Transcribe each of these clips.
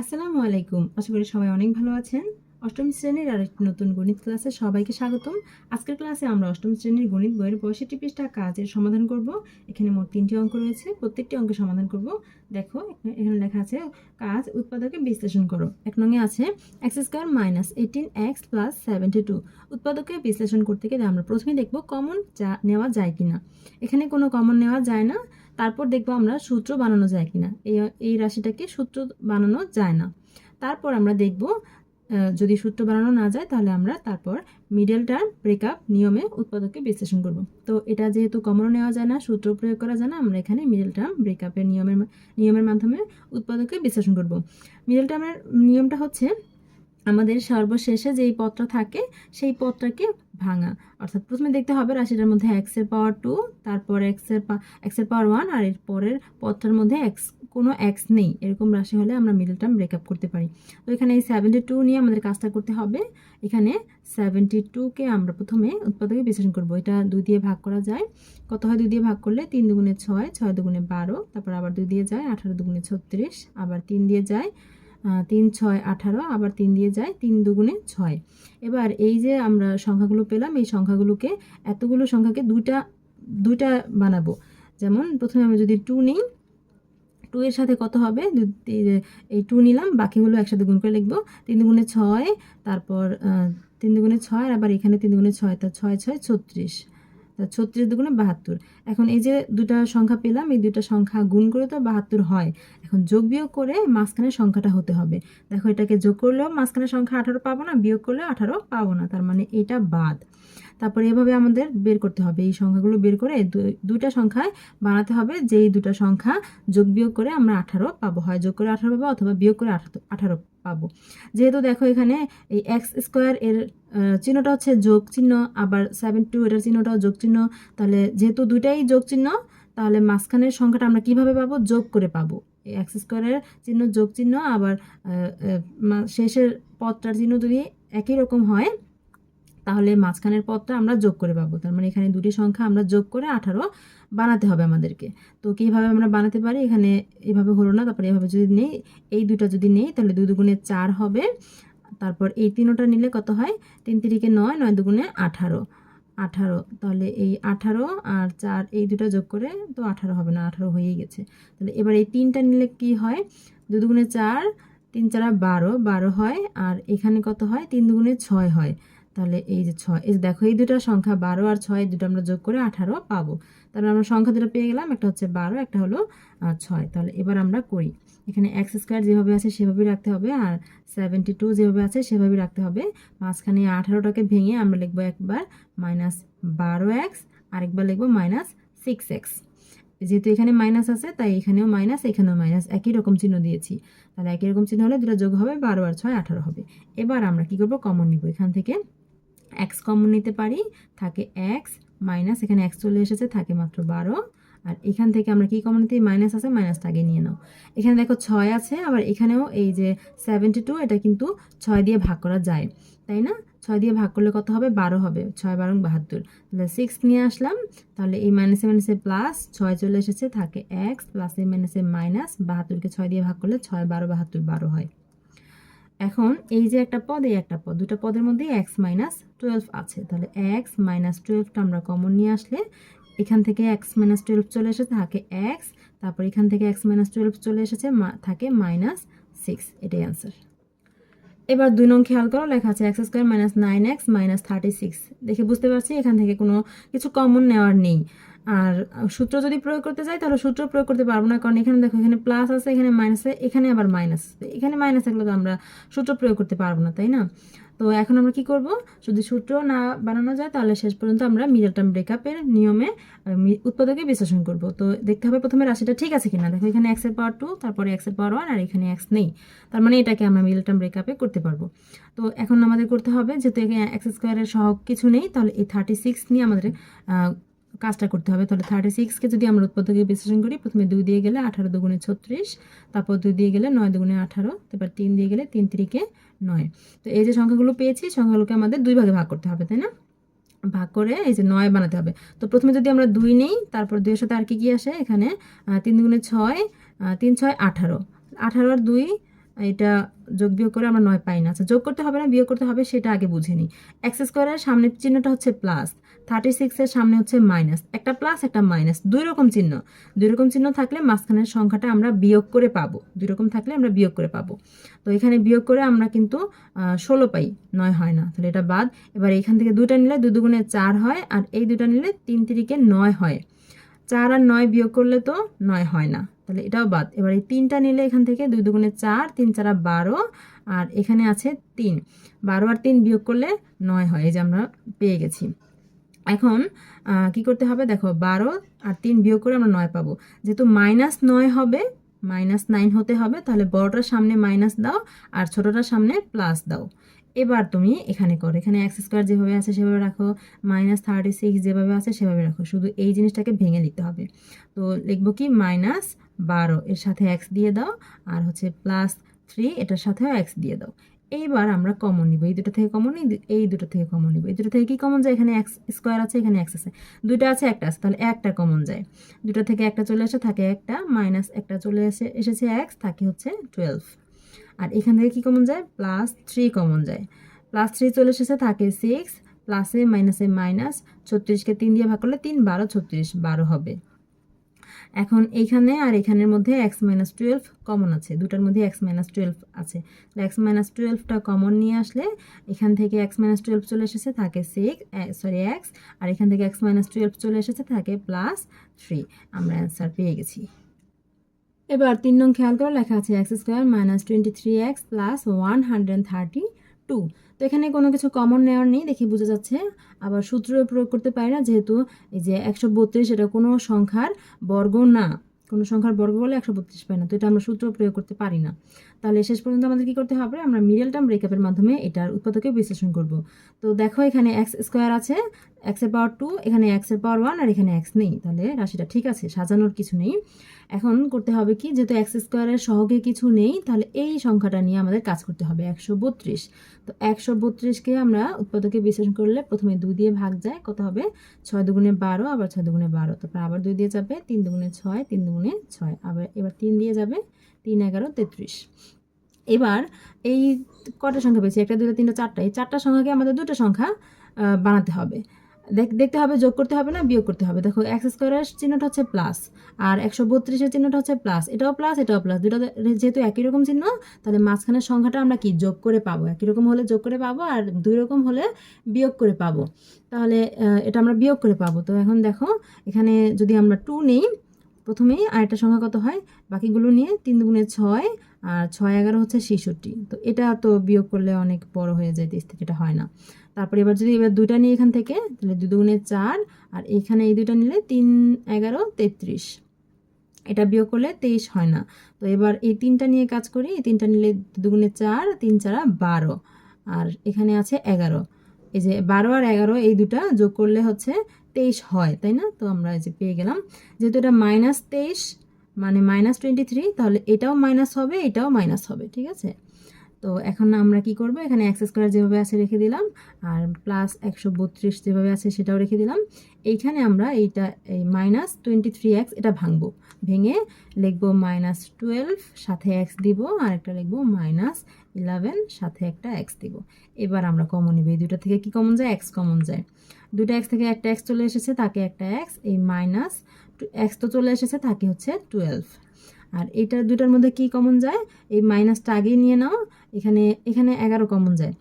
আসসালামু আলাইকুম। আশা করি সবাই অনেক ভালো আছেন। অষ্টম শ্রেণির আরেকটি নতুন গণিত ক্লাসে সবাইকে স্বাগতম। আজকের ক্লাসে আমরা অষ্টম শ্রেণির গণিত বইয়ের পঁয়ষট্টি পৃষ্ঠা কাজের সমাধান করব। এখানে মোট তিনটি অঙ্ক রয়েছে, প্রত্যেকটি অঙ্কের সমাধান করব। দেখো, এখানে লেখা আছে, কাজ উৎপাদকে বিশ্লেষণ করো। এক নঙ্গে আছে, x square minus eighteen x plus seventy two. উৎপাদকে বিশ্লেষণ করতে গেলে আমরা প্রথমে দেখব কমন যা নেওয়া যায় কিনা। এখানে কোনো কমন নেওয়া যায় না, তারপর দেখব আমরা সূত্র বানানো যায় কিনা। এই এই রাশিটাকে সূত্র বানানো যায় না। তারপর আমরা দেখব যদি সূত্র বানানো না যায়, তাহলে আমরা তারপর মিডল টার্ম ব্রেকআপ নিয়মে উৎপাদককে বিশ্লেষণ করব। তো এটা যেহেতু কমনও নেওয়া যায় না, সূত্র প্রয়োগ করা যায় না, আমরা এখানে মিডল টার্ম ব্রেকআপের নিয়মের নিয়মের মাধ্যমে উৎপাদককে বিশ্লেষণ করব। মিডল টার্মের নিয়মটা হচ্ছে, আমাদের সর্বশেষে যেই পত্র থাকে, সেই পদটাকে ভাঙা। অর্থাৎ প্রথমে দেখতে হবে রাশিটার মধ্যে এক্সের পাওয়ার টু তারপর এক্সের এক্সের পাওয়ার ওয়ান আর এর পরের পথটার মধ্যে এক্স কোনো এক্স নেই। এরকম রাশি হলে আমরা মিডল টার্ম ব্রেকআপ করতে পারি। তো এখানে এই সেভেন্টি টু নিয়ে আমাদের কাজটা করতে হবে। এখানে সেভেন্টি টুকে আমরা প্রথমে উৎপাদকে বিশ্লেষণ করব। এটা দুই দিয়ে ভাগ করা যায়। কত হয় দুই দিয়ে ভাগ করলে? তিন দুগুণে ছয় ছয় দুগুণে বারো, তারপর আবার দুই দিয়ে যায়, আঠারো দুগুণে ছত্রিশ, আবার তিন দিয়ে যায় তিন ছয় আঠারো, আবার তিন দিয়ে যায় তিন দুগুণে ছয়। এবার এই যে আমরা সংখ্যাগুলো পেলাম, এই সংখ্যাগুলোকে এতগুলো সংখ্যাকে দুইটা দুইটা বানাবো। যেমন প্রথমে আমি যদি টু নিই টু এর সাথে কত হবে? এই টু নিলাম, বাকিগুলো একসাথে গুণ করে লিখব, তিন দুগুণে ছয়, তারপর তিন দুগুণে ছয় আবার এখানে তিন দুগুণে ছয়, তা ছয় ছয়, ছত্রিশ। ছত্রিশ দুগুণে বাহাত্তর। এখন এই যে দুটা সংখ্যা পেলাম, এই দুটা সংখ্যা গুণ করে তো বাহাত্তর হয়। এখন যোগ বিয়োগ করে মাঝখানের সংখ্যাটা হতে হবে। দেখো এটাকে যোগ করলেও মাঝখানের সংখ্যা আঠারো পাবো না, বিয়োগ করলেও আঠারো পাবো না, তার মানে এটা বাদ। তারপরে এভাবে আমাদের বের করতে হবে। এই সংখ্যাগুলো বের করে দুইটা সংখ্যায় বানাতে হবে, যেই দুটো সংখ্যা যোগ বিয়োগ করে আমরা আঠারো পাবো। হয় যোগ করে আঠারো পাবো অথবা বিয়োগ করে আঠারো আঠারো পাবো। যেহেতু দেখো এখানে এই এক্স স্কোয়ার এর চিহ্নটা হচ্ছে যোগ চিহ্ন, আবার সেভেন টু এটার চিহ্নটাও যোগ চিহ্ন। তাহলে যেহেতু দুইটাই যোগ চিহ্ন, তাহলে মাঝখানের সংখ্যাটা আমরা কীভাবে পাবো? যোগ করে পাবো। এই এক্স স্কোয়ারের চিহ্ন যোগ চিহ্ন, আবার শেষের পথটার চিহ্ন যদি একই রকম হয় তাহলে মাঝখানের পদটা আমরা যোগ করে পাবো। তার মানে এখানে দুটি সংখ্যা আমরা যোগ করে আঠারো বানাতে হবে আমাদেরকে। তো কীভাবে আমরা বানাতে পারি? এখানে এভাবে হলো না, তারপরে এভাবে যদি নেই, এই দুটো যদি নেই, তাহলে দুই দুগুণে চার হবে। তারপর এই তিনোটা নিলে কত হয়? তিন তিরিকে নয় নয় দুগুণে আঠারো। আঠারো, তাহলে এই আঠারো আর চার, এই দুটো যোগ করে তো আঠারো হবে না, আঠারো হয়েই গেছে। তাহলে এবার এই তিনটা নিলে কি হয়? দু দুগুণে চার, তিন চারা বারো বারো হয়, আর এখানে কত হয়? তিন দুগুণে ছয় হয়। তাহলে এই যে ছয়, এই দেখো, এই দুটো সংখ্যা বারো আর ছয় দুটো আমরা যোগ করে আঠারো পাবো। তাহলে আমরা সংখ্যা দুটো পেয়ে গেলাম, একটা হচ্ছে বারো, একটা হলো ছয়। তাহলে এবার আমরা করি। এখানে এক্স স্কোয়ার যেভাবে আছে সেভাবেই রাখতে হবে আর সেভেন্টি টু যেভাবে আছে সেভাবেই রাখতে হবে। মাঝখানে আঠারোটাকে ভেঙে আমরা লিখব একবার মাইনাস বারো এক্স আরেকবার লিখব মাইনাস সিক্স এক্স যেহেতু এখানে মাইনাস আছে, তাই এখানেও মাইনাস এখানেও মাইনাস একই রকম চিহ্ন দিয়েছি। তাহলে একই রকম চিহ্ন হলে দুটো যোগ হবে বারো আর ছয়, আঠারো হবে। এবার আমরা কি করব? কমন নিব। এখান থেকে এক্স কমন নিতে পারি, থাকে এক্স মাইনাস এখানে এক্স চলে এসেছে, থাকে মাত্র বারো। আর এখান থেকে আমরা কি কমন নিতে মাইনাস আছে মাইনাসটা আগে নিয়ে নাও। এখানে দেখো ছয় আছে, আবার এখানেও এই যে সেভেন্টি টু এটা কিন্তু ছয় দিয়ে ভাগ করা যায়। তাই না? ছয় দিয়ে ভাগ করলে কত হবে? বারো হবে। ছয় বারো বাহাত্তর। তাহলে সিক্স নিয়ে আসলাম। তাহলে এই মাইনাসে মাইনাসে প্লাস ছয় চলে এসেছে, থাকে এক্স প্লাস এই মাইনাসে মাইনাস বাহাত্তরকে ছয় দিয়ে ভাগ করলে ছয়, বারো, বাহাত্তর, বারো হয়। এখন এই যে একটা পদ, এই একটা পদ, দুটো পদের মধ্যে এক্স মাইনাস টুয়েলভ আছে। তাহলে এক্স মাইনাস টুয়েলভটা আমরা কমন নিয়ে আসলে এখান থেকে এক্স মাইনাস টুয়েলভ চলে এসেছে, থাকে এক্স তারপর এখান থেকে এক্স মাইনাস টুয়েলভ চলে এসেছে থাকে মাইনাস সিক্স এটাই অ্যান্সার এবার দুই নং খেয়াল করো, লেখা আছে x square minus nine x minus thirty six দেখে বুঝতে পারছি এখান থেকে কোনো কিছু কমন নেওয়ার নেই। আর সূত্র যদি প্রয়োগ করতে যাই, তাহলে সূত্র প্রয়োগ করতে পারব না, কারণ এখানে দেখো, এখানে প্লাস আছে, এখানে মাইনাস আছে এখানে আবার মাইনাস আছে এখানে মাইনাস থাকলে তো আমরা সূত্র প্রয়োগ করতে পারব না, তাই না? তো এখন আমরা কি করব? যদি সূত্র না বানানো যায়, তাহলে শেষ পর্যন্ত আমরা মিডল টার্ম ব্রেকআপের নিয়মে উৎপাদকে বিশ্লেষণ করব। তো দেখতে হবে প্রথমে রাশিটা ঠিক আছে কিনা। দেখো, এখানে এক্সের পাওয়ার টু তারপরে এক্সের পাওয়ার ওয়ান আর এখানে এক্স নেই। তার মানে এটাকে আমরা মিডল টার্ম ব্রেকআপে করতে পারব। তো এখন আমাদের করতে হবে, যেহেতু এখানে এক্স স্কোয়ারের সহগ কিছু নেই, তাহলে এই থার্টি সিক্স নিয়ে আমাদের কাজটা করতে হবে। তাহলে থার্টি সিক্সকে যদি আমরা উৎপাদকে বিশ্লেষণ করি, প্রথমে দুই দিয়ে গেলে আঠারো দুগুণে ছত্রিশ, তারপর দুই দিয়ে গেলে নয় দুগুণে আঠারো তারপর তিন দিয়ে গেলে তিন তিরিকে নয়। তো এই যে সংখ্যাগুলো পেয়েছি, সংখ্যাগুলোকে আমাদের দুই ভাগে ভাগ করতে হবে, তাই না? ভাগ করে এই যে নয় বানাতে হবে। তো প্রথমে যদি আমরা দুই নেই, তারপর দুইয়ের সাথে আর কি কি আসে? এখানে তিন দুগুণে ছয় তিন ছয় আঠারো। আঠারো আর দুই এটা যোগ বিয়োগ করে আমরা নয় পাই না। আচ্ছা যোগ করতে হবে না, বিয়োগ করতে হবে, সেটা আগে বুঝে নিই। এক্স স্কোয়ারের সামনের চিহ্নটা হচ্ছে প্লাস থার্টি সিক্সের সামনে হচ্ছে মাইনাস একটা প্লাস একটা মাইনাস দুই রকম চিহ্ন। দুই রকম চিহ্ন থাকলে মাঝখানের সংখ্যাটা আমরা বিয়োগ করে পাবো। দুই রকম থাকলে আমরা বিয়োগ করে পাবো। তো এখানে বিয়োগ করে আমরা কিন্তু ষোলো পাই। নয় হয় না। তাহলে এটা বাদ। এবার এখান থেকে দুইটা নিলে দু দুগুণে চার হয়, আর এই দুইটা নিলে তিন তিরিকে নয় হয়। চার আর নয় বিয়োগ করলে তো নয় হয় না। তাহলে এটাও বাদ। এবার এই তিনটা নিলে এখান থেকে দুই দুগুণে চার, তিন চারা বারো, আর এখানে আছে তিন। বারো আর তিন বিয়োগ করলে নয় হয়, এই যে আমরা পেয়ে গেছি। এখন কি করতে হবে? দেখো, বারো আর তিন বিয়োগ করে আমরা নয় পাবো। যেহেতু মাইনাস নয় হবে মাইনাস নাইন হতে হবে, তাহলে বড়টার সামনে মাইনাস দাও আর ছোটটার সামনে প্লাস দাও। এবার তুমি এখানে করো, এখানে এক্স স্কোয়ার যেভাবে আছে সেভাবে রাখো, মাইনাস থার্টি সিক্স যেভাবে আছে সেভাবে রাখো, শুধু এই জিনিসটাকে ভেঙে লিখতে হবে। তো লিখব কি? মাইনাস বারো, এর সাথে এক্স দিয়ে দাও, আর হচ্ছে প্লাস থ্রি, এটার সাথেও এক্স দিয়ে দাও। এইবার আমরা কমন নিব। এই দুটো থেকে কমন এই দুটো থেকে কমন নিব। এই দুটো থেকে কি কমন যায়? এখানে এক্স স্কোয়ার আছে, এখানে এক্স আছে। দুইটা আছে, একটা আছে। তাহলে একটা কমন যায়। দুটো থেকে একটা চলে আসে, থাকে একটা মাইনাস একটা চলে আসে, এসেছে এক্স থাকে হচ্ছে টুয়েলভ আর এখান থেকে কি কমন যায়? প্লাস থ্রি কমন যায়। প্লাস থ্রি চলে এসেছে, থাকে সিক্স প্লাসে মাইনাসে মাইনাস ছত্রিশকে তিন দিয়ে ভাগ করলে তিন, বারো, ছত্রিশ, বারো হবে। এখন এইখানে আর এখানের মধ্যে এক্স মাইনাস টুয়েলভ কমন আছে। দুটার মধ্যে এক্স মাইনাস টুয়েলভ আছে। এক্স মাইনাস টুয়েলভটা কমন নিয়ে আসলে এখান থেকে এক্স মাইনাস টুয়েলভ চলে এসেছে, থাকে সিক্স সরি এক্স আর এখান থেকে এক্স মাইনাস টুয়েলভ চলে এসেছে, থাকে প্লাস থ্রি আমরা অ্যান্সার পেয়ে গেছি। এবার তিন নং খেয়াল করে, লেখা আছে x square minus twenty three x plus one hundred thirty two. তো এখানে কোনো কিছু কমন নেওয়ার নেই, দেখে বোঝা যাচ্ছে। আবার সূত্র প্রয়োগ করতে পারি না, যেহেতু এই যে একশো বত্রিশ এটা কোনো সংখ্যার বর্গ না। কোনো সংখ্যার বর্গ বলে একশো বত্রিশ পাই না, তো এটা আমরা সূত্র প্রয়োগ করতে পারি না। তাহলে শেষ পর্যন্ত আমাদের কি করতে হবে? আমরা মিডল টার্ম ব্রেকআপের মাধ্যমে এটার উৎপাদকে বিশ্লেষণ করব। তো দেখো এখানে এক্স স্কোয়ার আছে এক্সের পাওয়ার টু এখানে এক্সের পাওয়ার ওয়ান আর এখানে এক্স নেই। তাহলে রাশিটা ঠিক আছে, সাজানোর কিছু নেই। এখন করতে হবে কি, যেহেতু এক্স স্কোয়ারের সহগে কিছু নেই, তাহলে এই সংখ্যাটা নিয়ে আমাদের কাজ করতে হবে একশো বত্রিশ। তো একশো বত্রিশকে আমরা উৎপাদকে বিশ্লেষণ করলে প্রথমে দুই দিয়ে ভাগ যায়, কত হবে? ছয় দুগুণে বারো, আবার ছয় দুগুণে বারো। তারপর আবার দুই দিয়ে যাবে, তিন দুগুণে ছয়, তিন দুগুণে ছয়। আবার এবার তিন দিয়ে যাবে তিন এগারো তেত্রিশ। এবার এই কটা সংখ্যা পেয়েছি, একটা দুটো তিনটা, চারটা। এই চারটা সংখ্যাকে আমাদের দুটো সংখ্যা বানাতে হবে। দেখ, দেখতে হবে, যোগ করতে হবে না, বিয়োগ করতে হবে। দেখো এক্স স্কোয়ারের চিহ্নটা হচ্ছে প্লাস আর একশো বত্রিশের চিহ্নটা হচ্ছে প্লাস এটাও প্লাস এটাও প্লাস দুটো যেহেতু একই রকম চিহ্ন, তাহলে মাঝখানের সংখ্যাটা আমরা কি, যোগ করে পাবো? একই রকম হলে যোগ করে পাবো, আর দুই রকম হলে বিয়োগ করে পাবো। তাহলে এটা আমরা বিয়োগ করে পাবো। তো এখন দেখো, এখানে যদি আমরা টু নেই প্রথমেই আরেকটা সংখ্যা কত হয়? বাকিগুলো নিয়ে তিন দুগুণে ছয় আর ছয় এগারো হচ্ছে ছেষট্টি। তো এটা তো বিয়োগ করলে অনেক বড় হয়ে যায় তেইশ থেকে, এটা হয় না। তারপরে এবার যদি এবার দুইটা নিই এখান থেকে, তাহলে দুই দুগুণে চার আর এখানে এই দুইটা নিলে তিন এগারো তেত্রিশ। এটা বিয়োগ করলে তেইশ হয় না। তো এবার এই তিনটা নিয়ে কাজ করি, এই তিনটা নিলে দুগুণে চার, তিন চারা বারো। আর এখানে আছে এগারো। এই যে বারো আর এগারো, এই দুটা যোগ করলে হচ্ছে তেইশ হয়, তাই না? তো আমরা এই যে পেয়ে গেলাম। যেহেতু এটা মাইনাস তেইশ মানে মাইনাস টোয়েন্টি থ্রি তাহলে এটাও মাইনাস হবে, এটাও মাইনাস হবে, ঠিক আছে? তো এখন আমরা কি করব? এখানে এক্স স্কোয়ার যেভাবে আছে রেখে দিলাম, আর প্লাস একশো বত্রিশ যেভাবে আছে সেটাও রেখে দিলাম। এইখানে আমরা এইটা, এই মাইনাস টোয়েন্টি থ্রি এক্স এটা ভাঙবো। ভেঙে লিখব মাইনাস টুয়েলভ সাথে এক্স দিব, আর একটা লিখব মাইনাস ইলেভেন সাথে একটা এক্স দিব। এবার আমরা কমন নিব। এই দুটো থেকে কি কমন যায়? এক্স কমন যায়। দুটো এক্স থেকে একটা এক্স চলে এসেছে, তাকে একটা এক্স এই মাইনাস এক্স তো চলে এসেছে, তাকে হচ্ছে টুয়েলভ আর এটা দুটার মধ্যে কি কমন যায়? এই মাইনাসটা আগেই নিয়ে নাও। এখানে এখানে এগারো কমন যায়।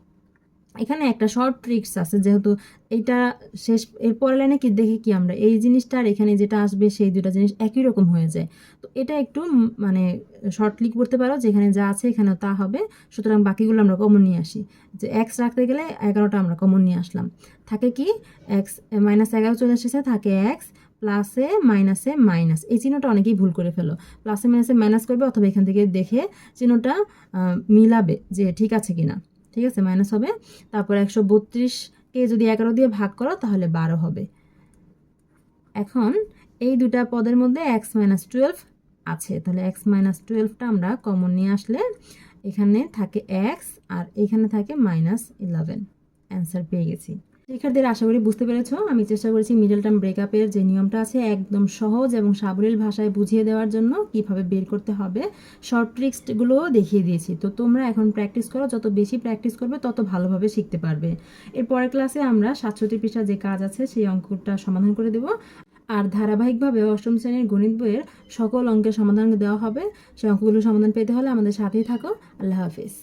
এখানে একটা শর্ট ট্রিক্স আছে, যেহেতু এটা শেষ এর পরের লাইনে কি দেখে কি আমরা, এই জিনিসটা আর এখানে যেটা আসবে, সেই দুটা জিনিস একই রকম হয়ে যায়। তো এটা একটু মানে শর্ট ক্লিক করতে পারো, যেখানে যা আছে এখানেও তা হবে, সুতরাং বাকিগুলো আমরা কমন নিয়ে আসি। যে এক্স রাখতে গেলে এগারোটা আমরা কমন নিয়ে আসলাম। থাকে কি এক্স মাইনাস এগারো চলে এসেছে, থাকে এক্স প্লাসে মাইনাসে মাইনাস এই চিহ্নটা অনেকেই ভুল করে ফেলো। প্লাসে মাইনাসে মাইনাস করবে অথবা এখান থেকে দেখে চিহ্নটা মিলাবে যে ঠিক আছে কিনা। ঠিক আছে? মাইনাস হবে। তারপর একশো বত্রিশকে যদি এগারো দিয়ে ভাগ করো, তাহলে বারো হবে। এখন এই দুটা পদের মধ্যে এক্স মাইনাস টুয়েলভ আছে। তাহলে এক্স মাইনাস টুয়েলভটা আমরা কমন নিয়ে আসলে এখানে থাকে এক্স আর এখানে থাকে মাইনাস ইলেভেন অ্যান্সার পেয়ে গেছি। শিক্ষার্থীরা, আশা করি বুঝতে পেরেছ। আমি চেষ্টা করেছি মিডল টার্ম ব্রেকআপের যে নিয়মটা আছে, একদম সহজ এবং সাবলীল ভাষায় বুঝিয়ে দেওয়ার জন্য কীভাবে বের করতে হবে। শর্ট ট্রিক্সগুলোও দেখিয়ে দিয়েছি। তো তোমরা এখন প্র্যাকটিস করো। যত বেশি প্র্যাকটিস করবে, তত ভালোভাবে শিখতে পারবে। এর পরের ক্লাসে আমরা সাতষট্টি পৃষ্ঠা যে কাজ আছে, সেই অঙ্কটা সমাধান করে দেব। আর ধারাবাহিকভাবে অষ্টম শ্রেণির গণিত বইয়ের সকল অঙ্কের সমাধান দেওয়া হবে। সেই অঙ্কগুলো সমাধান পেতে হলে আমাদের সাথেই থাকো। আল্লাহ হাফিজ।